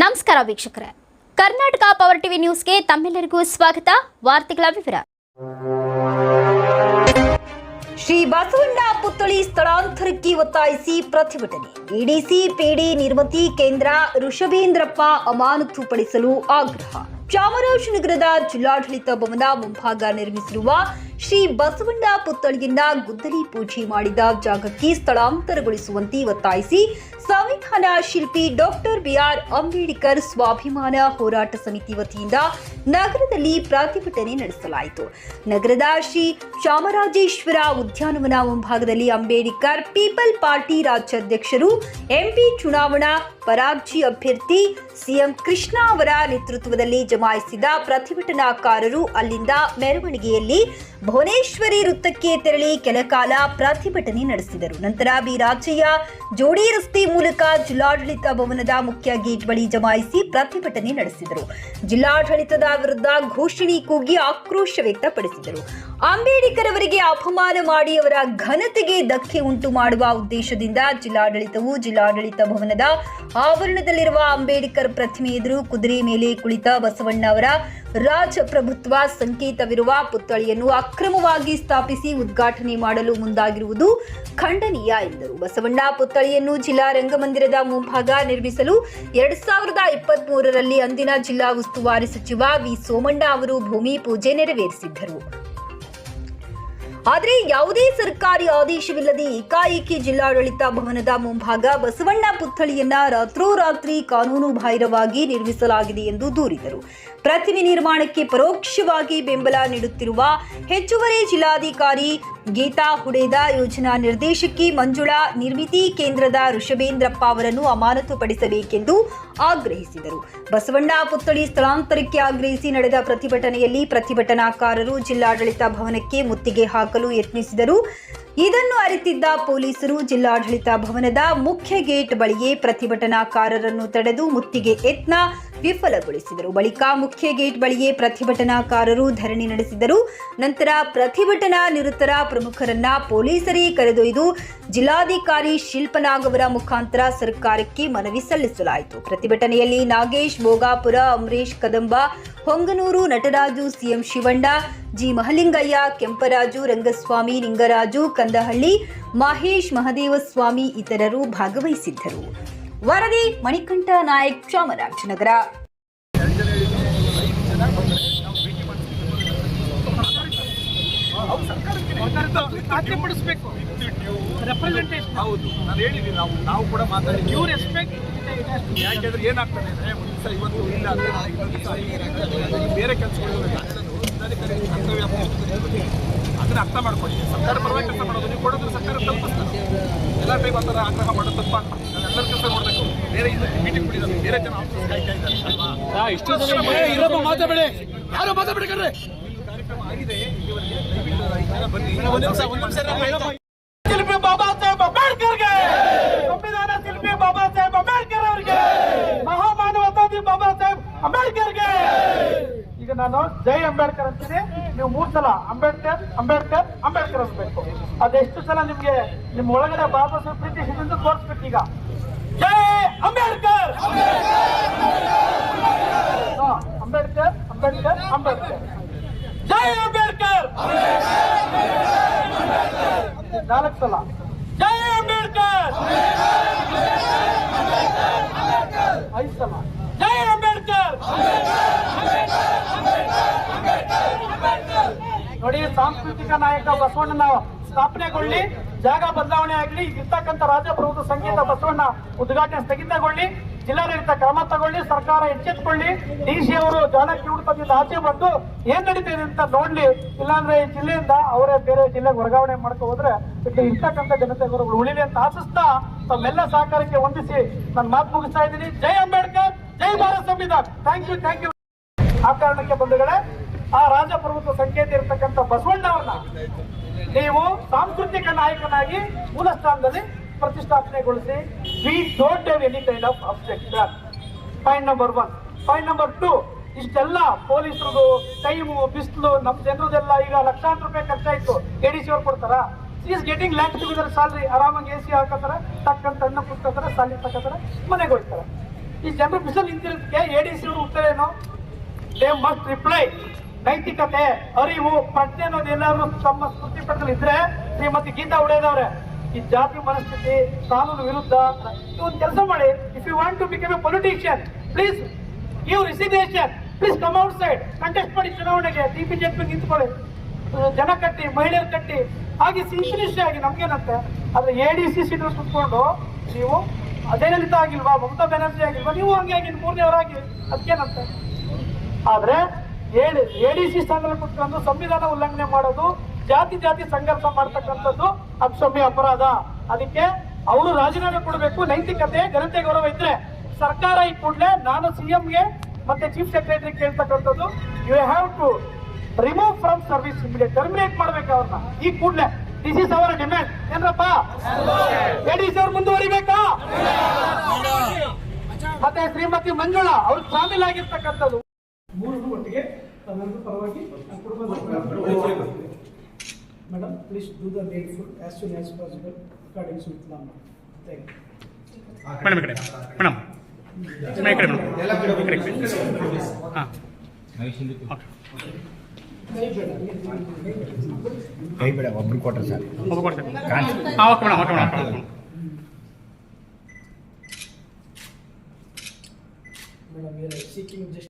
ನಮಸ್ಕಾರ ವೀಕ್ಷಕರೇ. Karnataka power TV ನ್ಯೂಸ್ಗೆ ತಮ್ಮೆಲ್ಲರಿಗೂ ಸ್ವಾಗತ. ವಾರ್ತೆಗಳ ವಿವರ. ಶ್ರೀ ಬಸವಣ್ಣ ಪುತ್ಥಳಿ ಸ್ಥಳಾಂತರಕ್ಕೆ ಒತ್ತಾಯಿಸಿ ಪ್ರತಿಭಟನೆ. ಇಡಿಸಿ ಪಿಡಿ ನಿರ್ಮತಿ ಕೇಂದ್ರ ಋಷಭೇಂದ್ರಪ್ಪ ಅಮಾನತುಪಡಿಸಲು ಆಗ್ರಹ. ಚಾಮರಾಜನಗರದ ಜಿಲ್ಲಾಡಳಿತ ಭವನ ಮುಂಭಾಗ ನಿರ್ಮಿಸಿರುವ ಶ್ರೀ ಬಸವಣ್ಣ ಪುತ್ಥಳಿಯಿಂದ ಗುದ್ದಲಿ ಪೂಜೆ ಮಾಡಿದ ಜಾಗಕ್ಕೆ ಸ್ಥಳಾಂತರಗೊಳಿಸುವಂತೆ ಒತ್ತಾಯಿಸಿ ಸಂವಿಧಾನ ಶಿಲ್ಪಿ ಡಾಕ್ಟರ್ ಬಿಆರ್ ಅಂಬೇಡ್ಕರ್ ಸ್ವಾಭಿಮಾನ ಹೋರಾಟ ಸಮಿತಿ ವತಿಯಿಂದ ನಗರದಲ್ಲಿ ಪ್ರತಿಭಟನೆ ನಡೆಸಲಾಯಿತು. ನಗರದ ಶ್ರೀ ಚಾಮರಾಜೇಶ್ವರ ಉದ್ಯಾನವನ ಮುಂಭಾಗದಲ್ಲಿ ಅಂಬೇಡ್ಕರ್ ಪೀಪಲ್ ಪಾರ್ಟಿ ರಾಜ್ಯಾಧ್ಯಕ್ಷರು, ಎಂಪಿ ಚುನಾವಣಾ ಪರಾಜಿ ಅಭ್ಯರ್ಥಿ, ಸಿಎಂ ಕೃಷ್ಣ ಅವರ ನೇತೃತ್ವದಲ್ಲಿ ಜಮಾಯಿಸಿದ ಪ್ರತಿಭಟನಾಕಾರರು ಅಲ್ಲಿಂದ ಮೆರವಣಿಗೆಯಲ್ಲಿ ಭುವನೇಶ್ವರಿ ವೃತ್ತಕ್ಕೆ ತೆರಳಿ ಕೆಲಕಾಲ ಪ್ರತಿಭಟನೆ ನಡೆಸಿದರು. ನಂತರ ಬಿ ರಾಜಯ್ಯ ಜೋಡಿ ರಸ್ತೆ ಮೂಲಕ ಜಿಲ್ಲಾಡಳಿತ ಭವನದ ಮುಖ್ಯ ಗೇಟ್ ಬಳಿ ಜಮಾಯಿಸಿ ಪ್ರತಿಭಟನೆ ನಡೆಸಿದರು. ಜಿಲ್ಲಾಡಳಿತದ ವಿರುದ್ಧ ಘೋಷಣೆ ಕೂಗಿ ಆಕ್ರೋಶ ವ್ಯಕ್ತಪಡಿಸಿದರು. ಅಂಬೇಡ್ಕರ್ ಅವರಿಗೆ ಅಪಮಾನ ಮಾಡಿ ಅವರ ಘನತೆಗೆ ಧಕ್ಕೆ ಉಂಟು ಮಾಡುವ ಉದ್ದೇಶದಿಂದ ಜಿಲ್ಲಾಡಳಿತವು ಜಿಲ್ಲಾಡಳಿತ ಭವನದ ಆವರಣದಲ್ಲಿರುವ ಅಂಬೇಡ್ಕರ್ ಪ್ರತಿಮೆ ಎದುರು ಕುದುರೆ ಮೇಲೆ ಕುಳಿತ ಬಸವಣ್ಣ ಅವರ ರಾಜಪ್ರಭುತ್ವ ಸಂಕೇತವಿರುವ ಪುತ್ಥಳಿಯನ್ನು ಅಕ್ರಮವಾಗಿ ಸ್ಥಾಪಿಸಿ ಉದ್ಘಾಟನೆ ಮಾಡಲು ಮುಂದಾಗಿರುವುದು ಖಂಡನೀಯ ಎಂದರು. ಬಸವಣ್ಣ ಪುತ್ಥಳಿಯನ್ನು ಜಿಲ್ಲಾ ರಂಗಮಂದಿರದ ಮುಂಭಾಗ ನಿರ್ಮಿಸಲು ಎರಡ್ ಸಾವಿರದ ಇಪ್ಪತ್ತ್ ಮೂರರಲ್ಲಿ ಅಂದಿನ ಜಿಲ್ಲಾ ಉಸ್ತುವಾರಿ ಸಚಿವ ವಿ ಸೋಮಣ್ಣ ಅವರು ಭೂಮಿ ಪೂಜೆ ನೆರವೇರಿಸಿದ್ದರು. ಆದರೆ ಯಾವುದೇ ಸರ್ಕಾರಿ ಆದೇಶವಿಲ್ಲದೆ ಏಕಾಏಕಿ ಜಿಲ್ಲಾಡಳಿತ ಭವನದ ಮುಂಭಾಗ ಬಸವಣ್ಣ ಪುತ್ಥಳಿಯನ್ನ ರಾತ್ರೋರಾತ್ರಿ ಕಾನೂನು ಬಾಹಿರವಾಗಿ ನಿರ್ಮಿಸಲಾಗಿದೆ ಎಂದು ದೂರಿದರು. ಪ್ರತಿಮೆ ನಿರ್ಮಾಣಕ್ಕೆ ಪರೋಕ್ಷವಾಗಿ ಬೆಂಬಲ ನೀಡುತ್ತಿರುವ ಹೆಚ್ಚುವರಿ ಜಿಲ್ಲಾಧಿಕಾರಿ ಗೀತಾ ಹುಡೇದ ಯೋಜನಾ ನಿರ್ದೇಶಕಿ ಮಂಜುಳಾ ನಿರ್ಮಿತಿ ಕೇಂದ್ರದ ಋಷಭೇಂದ್ರಪ್ಪ ಅವರನ್ನು ಅಮಾನತುಪಡಿಸಬೇಕೆಂದು ಆಗ್ರಹಿಸಿದರು. ಬಸವಣ್ಣ ಪುತ್ಥಳಿ ಸ್ಥಳಾಂತರಕ್ಕೆ ಆಗ್ರಹಿಸಿ ನಡೆದ ಪ್ರತಿಭಟನೆಯಲ್ಲಿ ಪ್ರತಿಭಟನಾಕಾರರು ಜಿಲ್ಲಾಡಳಿತ ಭವನಕ್ಕೆ ಮುತ್ತಿಗೆ ಹಾಕಲು ಯತ್ನಿಸಿದರು. ಇದನ್ನು ಅರಿತಿದ್ದ ಪೊಲೀಸರು ಜಿಲ್ಲಾಡಳಿತ ಭವನದ ಮುಖ್ಯ ಗೇಟ್ ಬಳಿಯೇ ಪ್ರತಿಭಟನಾಕಾರರನ್ನು ತಡೆದು ಮುತ್ತಿಗೆ ಯತ್ನ ವಿಫಲಗೊಳಿಸಿದರು. ಬಳಿಕ ಮುಖ್ಯ ಗೇಟ್ ಬಳಿಯೇ ಪ್ರತಿಭಟನಾಕಾರರು ಧರಣಿ ನಡೆಸಿದರು. ನಂತರ ಪ್ರತಿಭಟನಾ ನಿರತರ ಪ್ರಮುಖರನ್ನ ಪೊಲೀಸರೇ ಕರೆದೊಯ್ದು ಜಿಲ್ಲಾಧಿಕಾರಿ ಶಿಲ್ಪನಾಗ್ ಅವರ ಮುಖಾಂತರ ಸರ್ಕಾರಕ್ಕೆ ಮನವಿ ಸಲ್ಲಿಸಲಾಯಿತು. ಪ್ರತಿಭಟನೆಯಲ್ಲಿ ನಾಗೇಶ್, ಭೋಗಾಪುರ, ಅಮರೇಶ್ ಕದಂಬ, ಹೊಂಗನೂರು ನಟರಾಜು, ಸಿಎಂ ಶಿವಣ್ಣ, ಜಿ ಮಹಲಿಂಗಯ್ಯ, ಕೆಂಪರಾಜು, ರಂಗಸ್ವಾಮಿ ಲಿಂಗರಾಜು ಕಂದಹಳ್ಳಿ, ಮಹೇಶ್ ಮಹದೇವಸ್ವಾಮಿ ಇತರರು ಭಾಗವಹಿಸಿದ್ದರು. ವರದಿ ಮಣಿಕಂಠ ನಾಯಕ್ ಚಾಮರಾಜನಗರ ರೆಪ್ರೆಸೆಂಟೇಷನ್ ಹೌದು ನಾನು ಹೇಳಿದ್ದೀನಿ ನಾವು ನಾವು ಕೂಡ ಯು ರೆಸ್ಪೆಕ್ಟ್ ಯಾಕೆಂದ್ರೆ ಏನಾಗ್ತದೆ ಅಂದರೆ ಒಂದು ದಿವಸ ಇವತ್ತು ಇಲ್ಲ ಅಂದ್ರೆ ನಾಳೆ ಇನ್ನೊಂದು ದಿವಸ ಈ ಬೇರೆ ಕೆಲಸಗಳು ಕರ್ತವ್ಯ. ಅದನ್ನ ಅರ್ಥ ಮಾಡ್ಕೊಳ್ಳಿ. ಸರ್ಕಾರ ಪರವಾಗಿ ಕೆಲಸ ಮಾಡೋದು ನೀವು ಕೊಡೋದು ಸರ್ಕಾರ ತಪ್ಪಿಸ್ತಾರೆ. ಟೈಮ್ ಆ ಆಗ್ರಹ ಮಾಡೋದು ತಪ್ಪ ಎಲ್ಲರ ಕೆಲಸ ಮಾಡಬೇಕು. ಬೇರೆ ಇದು ಮೀಟಿಂಗ್ ಬಿಡಿರೋದು ಬೇರೆ ಜನ ಆಫೀಸ್ ಕಾಯ್ತಾ ಇದ್ದಾರೆ. ಅಲ್ವಾ ಇಷ್ಟು ಇರಪ್ಪ ಮಾತಾಡಬೇಡಿ ಯಾರು ಮಾತಾಡಬೇಡಿ ಕಾರ್ಯಕ್ರಮ ಆಗಿದೆ ಇಲ್ಲಿವರೆಗೆ ದಯವಿಟ್ಟು ಬನ್ನಿ ಒಂದು ನಿಮಿಷ ಒಂದು ನಿಮಿಷ ಶಿಲ್ಪಿ ಬಾಬಾ ಸಾಹೇಬ್ ಅಂಬೇಡ್ಕರ್ಗೆ! ಸಂವಿಧಾನ ಶಿಲ್ಪಿ ಬಾಬಾ ಸಾಹೇಬ್ ಅಂಬೇಡ್ಕರ್ ಅವರಿಗೆ! ಮಹಾಮಾನವತಾವಾದಿ ಬಾಬಾ ಸಾಹೇಬ್ ಅಂಬೇಡ್ಕರ್ಗೆ! ಈಗ ನಾನು ಜೈ ಅಂಬೇಡ್ಕರ್ ಅಂತೀನಿ. ನೀವು ಮೂರ್ ಸಲ ಅಂಬೇಡ್ಕರ್ ಅಂಬೇಡ್ಕರ್ ಅಂಬೇಡ್ಕರ್ ಅನ್ಬೇಕು ಅದೆಷ್ಟು ಸಲ ನಿಮ್ಗೆ ನಿಮ್ ಒಳಗಡೆ ಬಾಬಾ ಸಾಹೇಬ್ ಪ್ರೀತಿ ಇದನ್ನು ತೋರಿಸ್ಬೇಕು ಈಗ. ಜೈ ಅಂಬೇಡ್ಕರ್! ಅಂಬೇಡ್ಕರ್ ಅಂಬೇಡ್ಕರ್ ಅಂಬೇಡ್ಕರ್. ಜೈ ಅಂಬೇಡ್ಕರ್. ನಾಲ್ಕು ಸಲ. ಜೈ ಅಂಬೇಡ್ಕರ್! ಐದು ಸಲ. ಜೈ ಅಂಬೇಡ್ಕರ್! ನೋಡಿ, ಸಾಂಸ್ಕೃತಿಕ ನಾಯಕ ಬಸವಣ್ಣನ ಸ್ಥಾಪನೆಗೊಳ್ಳಿ, ಜಾಗ ಬದಲಾವಣೆ ಆಗಲಿ, ಇರ್ತಕ್ಕಂಥ ರಾಜಪ್ರಭುತ್ವ ಸಂಗೀತ ಬಸವಣ್ಣ ಉದ್ಘಾಟನೆ ಸ್ಥಗಿತಗೊಳ್ಳಿ, ಜಿಲ್ಲಾಡಳಿತ ಕ್ರಮ ತಗೊಳ್ಳಿ, ಸರ್ಕಾರ ಎಚ್ಚೆತ್ಕೊಳ್ಳಿ, ಡಿ ಸಿ ಅವರು ಜಾಲಕಿಹುಡುಕದಿಂದ ಆಚೆ ಬಂದು ಏನ್ ನಡೀತಿದೆ ಅಂತ ನೋಡ್ಲಿ. ಇಲ್ಲಾಂದ್ರೆ ಈ ಜಿಲ್ಲೆಯಿಂದ ಅವರೇ ಬೇರೆ ಜಿಲ್ಲೆಗೆ ವರ್ಗಾವಣೆ ಮಾಡ್ಕೊ ಹೋದ್ರೆ ಇಲ್ಲಿ ಜನತೆ ಗುರುಗಳು ಉಳಿಲಿ ಅಂತ ಆಶಿಸ್ತಾ ತಮ್ಮೆಲ್ಲ ಸಹಕಾರಕ್ಕೆ ಹೊಂದಿಸಿ ನನ್ನ ಮಾತು ಮುಗಿಸ್ತಾ ಇದ್ದೀನಿ. ಜೈ ಅಂಬೇಡ್ಕರ್, ಜೈ ಭಾರತ್ ಸಂವಿಧಾನ. ಥ್ಯಾಂಕ್ ಯು ಥ್ಯಾಂಕ್ ಯು ಆ ಕಾರಣಕ್ಕೆ ಬಂಧುಗಳೇ ಆ ರಾಜಪ್ರಭುತ್ವ ಸಂಕೇತ ಇರತಕ್ಕಂಥ ಬಸವಣ್ಣವನ್ನ ನೀವು ಸಾಂಸ್ಕೃತಿಕ ನಾಯಕನಾಗಿ ಮೂಲ ಸ್ಥಾನದಲ್ಲಿ ಪ್ರತಿಷ್ಠಾಪನೆಗೊಳಿಸಿ we don't have any kind of objection point number one point number two ಇಷ್ಟೆಲ್ಲ ಪೊಲೀಸರದು ಟೈಮು, ಬಿಸಿಲು ನಮ್ಮ ಜನರದೆಲ್ಲ ಈಗ ಲಕ್ಷಾಂತರ ರೂಪಾಯಿ ಖರ್ಚಾಯ್ತು. ಎ ಡಿ ಸಿ ಅವ್ರು ಕೊಡ್ತಾರ? Is getting lakh together salary ಆರಾಮಾಗಿ ಎ ಸಿ ಹಾಕತ್ತಾರ? ತಕ್ಕಂಥ ಅಂತ ಅಣ್ಣ ಕುತ್ಕೋತಾರೆ ಸಾಲಿ ತಗೋತಾರೆ, ಮನೆಗೆ ಹೋಗ್ತಾರೆ. ಈ ಜನರು ಬಿಸಿಲು ನಿಂತಿರೋದಕ್ಕೆ ಎ ಡಿ ಸಿ ಅವರು ಉತ್ತರ ಏನು? ದೇ ಮಸ್ಟ್ ರಿಪ್ಲೈ ನೈತಿಕತೆ, ಅರಿವು, ಪ್ರಜ್ಞೆ ಅನ್ನೋದು ಎಲ್ಲರೂ ತಮ್ಮ ಸ್ಮೃತಿ ಪತ್ರದಲ್ಲಿ ಇದ್ರೆ ಶ್ರೀಮತಿ ಗೀತಾ ಉಡೇದವ್ರೆ ಈ ಜಾತಿ ಮನಸ್ಥಿತಿ, ಕಾನೂನು ವಿರುದ್ಧ ಒಂದು ಕೆಲಸ ಮಾಡಿ. If you want to become a politician please give resignation please come outside contest ಮಾಡಿ ಚುನಾವಣೆಗೆ ಡಿ ಪಿ ಜೆಪಿ ನಿಂತ್ಕೊಳ್ಳಿ. ಜನ ಕಟ್ಟಿ, ಮಹಿಳೆಯರು ಕಟ್ಟಿ, ಹಾಗೆ ಸಿಂಪಲಿಸ್ಟ್ ಆಗಿ ನಮ್ಗೇನಂತೆ, ಆದ್ರೆ ಎ ಡಿ ಸಿ ಸೀಟ್ ಕುತ್ಕೊಂಡು ನೀವು ಅಜಯಲಿತ ಆಗಿಲ್ವಾ, ಮಮತಾ ಬ್ಯಾನರ್ಜಿ ಆಗಿಲ್ವಾ, ನೀವು ಹಂಗೆ ಆಗಿ ಮೂರನೇವರಾಗಿ ಅದಕ್ಕೇನಂತೆ? ಆದ್ರೆ ಎ ಡಿ ಸಿ ಸ್ಥಾನದಲ್ಲಿ ಕುತ್ಕೊಂಡು ಸಂವಿಧಾನ ಉಲ್ಲಂಘನೆ ಮಾಡೋದು, ಜಾತಿ ಜಾತಿ ಸಂಘರ್ಷ ಮಾಡ್ತಕ್ಕಂಥದ್ದು ಅಕ್ಷಮ್ಯ ಅಪರಾಧ. ಅದಕ್ಕೆ ಅವರು ರಾಜೀನಾಮೆ ಕೊಡಬೇಕು, ನೈತಿಕತೆ, ಘನತೆ, ಗೌರವ ಇದ್ರೆ ಸರ್ಕಾರ ಈ ಕೂಡಲೇ ನಾನು ಸಿಎಂಗೆ ಮತ್ತೆ chief secretary ಕೇಳ್ತಕ್ಕಂಥದ್ದು you have to remove from service immediate terminate ಮಾಡ್ಬೇಕು ಅವ್ರನ್ನ. ಈ ಕೂಡಲೇ. ದಿಸ್ ಇಸ್ ಅವರ್ ಡಿಮ್ಯಾಂಡ್ ಏನ್ರಪ್ಪ ಸಿ ಅವ್ರು ಮುಂದುವರಿಬೇಕಾ? ಮತ್ತೆ ಶ್ರೀಮತಿ ಮಂಜುಳಾ, ಅವ್ರು ಶಾಮೀಲಾಗಿರ್ತಕ್ಕಂಥದ್ದು ಮೂರು ಒಟ್ಟಿಗೆ ತಮ್ಮೆಲ್ಲರ ಪರವಾಗಿ ನಾನು ಕುಟುಂಬದ madam please do the food as soon as possible according to Islam thank you madam ಈ ಕಡೆ ಮೇಡಮ್ ಈ ಕಡೆ ಮೇಡಮ್ ಈ ಕಡೆ ಹಾಂ ಓಕೆ ಕೈ ಬಿಡ ಒಬ್ರು ಕೊಟ್ರೆ ಸರ್ ಒಬ್ಬ ಕೊಡ್ತೇನೆ ಹಾಂ okay madam okay madam madam we are seeking just